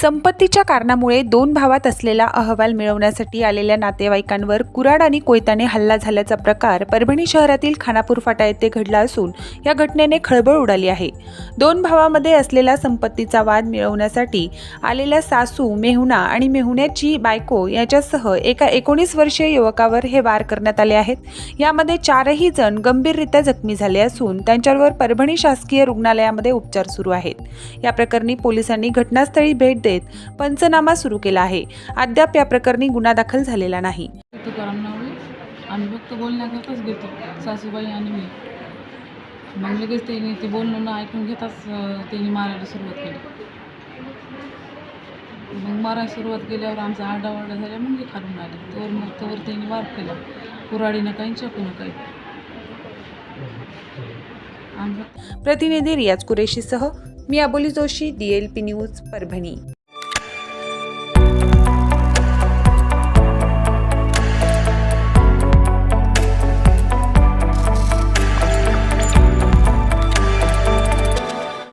संपत्तीच्या कारणामुळे दोन भावात असलेला अहवाल मिळवण्यासाठी आलेल्या नातेवाईकांवर कुराड आणि कोयताने हल्ला झाल्याचा प्रकार परभणी शहरातील खानापूर फाटा येथे घडला असून या घटनेने खळबळ उडाली आहे. दोन भावामध्ये असलेला संपत्तीचा वाद मिळवण्यासाठी आलेल्या सासू मेहुणा आणि मेहुण्याची बायको याच्यासह एका एकोणीस वर्षीय युवकावर हे वार करण्यात आले आहेत. यामध्ये चारही जण गंभीररित्या जखमी झाले असून त्यांच्यावर परभणी शासकीय रुग्णालयामध्ये उपचार सुरू आहेत. या प्रकरणी पोलिसांनी घटनास्थळी भेट देत पंचनामा सुरू केला आहे. अद्याप या प्रकरणी गुन्हा दाखल झालेला नाही. आम्ही फक्त बोलण्याकरताच गेलो सासूबाई आणि मी. मग लगेच त्यांनी ते बोलणं ऐकून घेताच त्यांनी मारायला सुरुवात केली. मग मारायला सुरुवात केल्यावर आमचा आरडाओरडा झाल्या मग हे खालून आले. तोवर मग तोवर त्यांनी वार केला. कुऱ्हाडीनं काही चाकून काही प्रतिनिधी रियाज कुरेशीसह मी Aboli Joshi D L P news Parbhani.